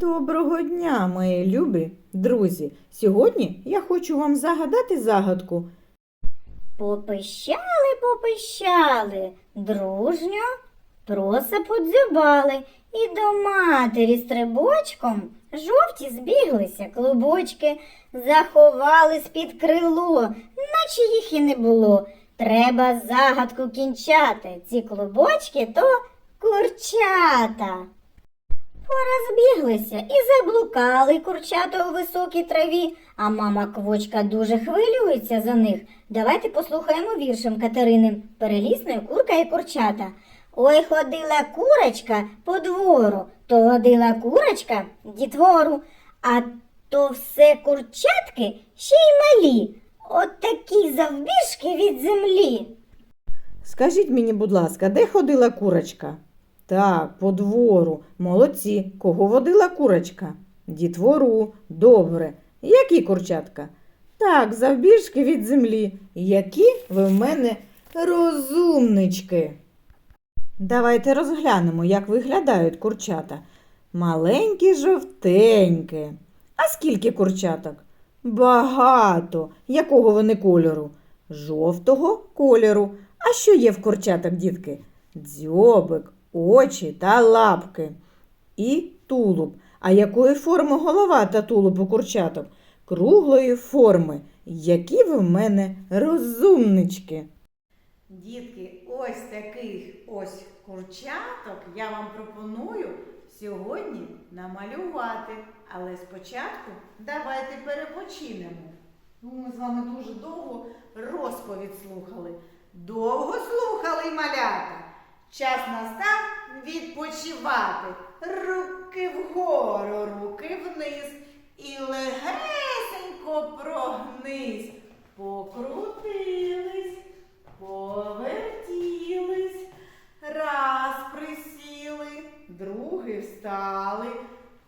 Доброго дня, мої любі друзі! Сьогодні я хочу вам загадати загадку. Попищали, попищали, дружньо троса подзюбали, і до матері стрибочком жовті збіглися клубочки, заховались під крило, наче їх і не було. Треба загадку кінчати. Ці клубочки то курчата. Порозбіглися і заблукали курчата у високій траві, а мама квочка дуже хвилюється за них. Давайте послухаємо віршем Катерини Перелісної курка і курчата. Ой, ходила курочка по двору, то водила курочка дітвору, а то все курчатки ще й малі, от такі завбіжки від землі. Скажіть мені, будь ласка, де ходила курочка? Так, по двору. Молодці. Кого водила курочка? Дітвору. Добре. Які курчатка? Так, завбіжки від землі. Які ви в мене розумнички. Давайте розглянемо, як виглядають курчата. Маленькі жовтенькі. А скільки курчаток? Багато. Якого вони кольору? Жовтого кольору. А що є в курчаток, дітки? Дзьобик, очі та лапки. І тулуб. А якої форми голова та тулуб у курчаток? Круглої форми. Які ви в мене розумнички. Дітки, ось таких ось курчаток я вам пропоную сьогодні намалювати. Але спочатку давайте перепочинемо. Ну, Ми з вами дуже довго розповідь слухали. Довго слухали малята. Час настав відпочивати. Руки вгору, руки вниз. І легесенько прогнись. Покрутились, повертілись, раз присіли, другий встали,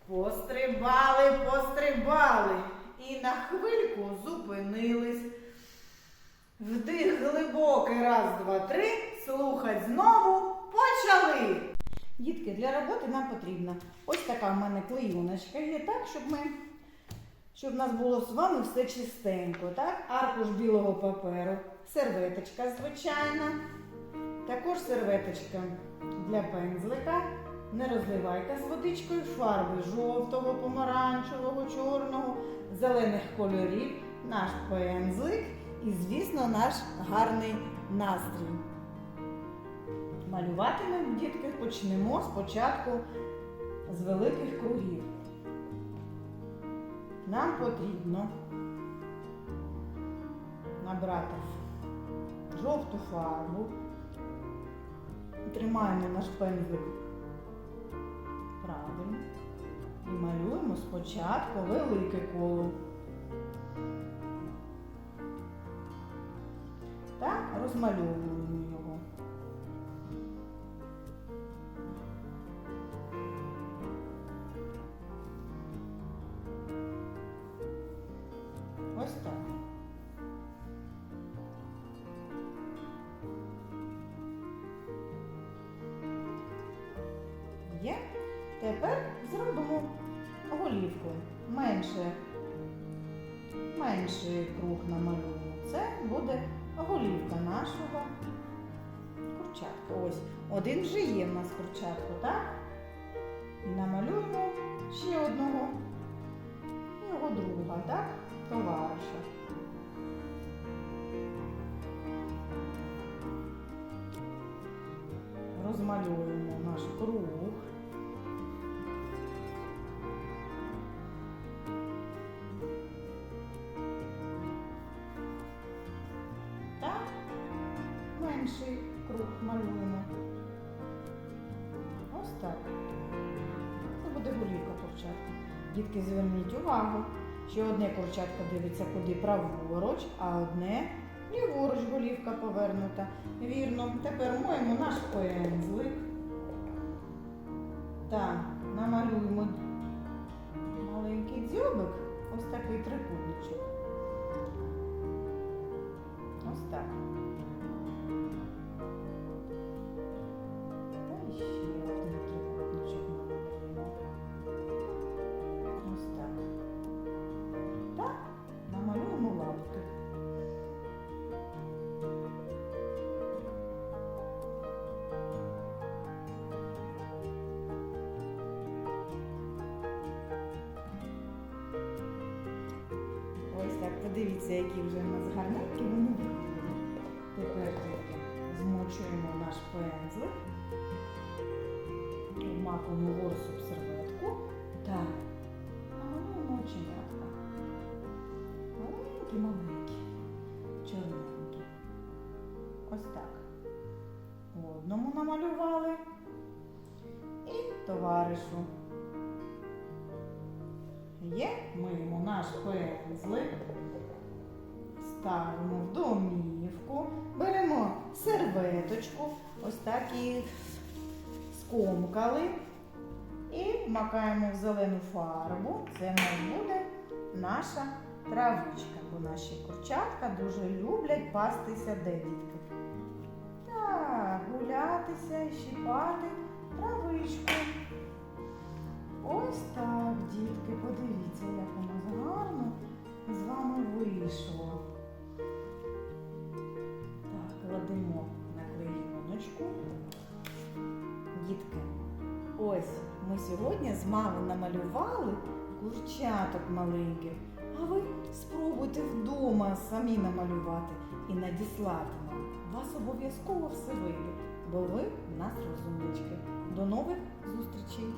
пострибали, пострибали і на хвильку зупинились. Вдих глибокий, раз, два, три, слухать знову почали. Дітки, для роботи нам потрібна ось така в мене клейоночка є, так, щоб ми, щоб в нас було з вами все чистенько, так? Аркуш білого паперу, серветочка звичайна, також серветочка для пензлика, нерозливайка з водичкою, фарби жовтого, помаранчевого, чорного, зелених кольорів, наш пензлик і, звісно, наш гарний настрій. Малювати ми, дітки, почнемо спочатку з великих кругів. Нам потрібно набрати жовту фарбу. Тримаємо наш пензлик правильно і малюємо спочатку велике коло. Та розмальовуємо голівку. Менше, менший круг намалюємо. Це буде голівка нашого курчатка. Ось. Один вже є в нас курчатку, так? І намалюємо ще одного. Його друга, так? Товариша. Розмальовуємо наш круг. Менший круг малюємо. Ось так. Це буде голівка курчатка. Дітки, зверніть увагу, що одне курчатко дивиться куди праворуч, а одне ліворуч голівка повернута. Вірно. Тепер моємо наш пензлик. Так, намалюємо маленький дзьобик, ось такий трикутничок. правду. Ось так, подивіться, які вже в нас гарненькі вони виходять. Тепер змочуємо наш пензлик, вмакуємо ворсу в серветку та намалюємо оченятка. Маленькі, маленькі. Чорненькі. Ось так. Одному намалювали. І товаришу. Є, миємо наш пензлик, ставимо в домівку, беремо серветочку, ось так їх скомкали і макаємо в зелену фарбу. Це в нас буде наша травичка, бо наші курчатка дуже люблять пастися де дітки. Так, гулятися і щипати травичку. Ось так, дітки, подивіться, як нас гарно з вами вийшло. Так, кладемо на клеєночку. Дітки, ось ми сьогодні з вами намалювали курчаток маленьких. А ви спробуйте вдома самі намалювати і надіслати нам. Вас обов'язково все вийде, бо ви в нас розумнички. До нових зустрічей!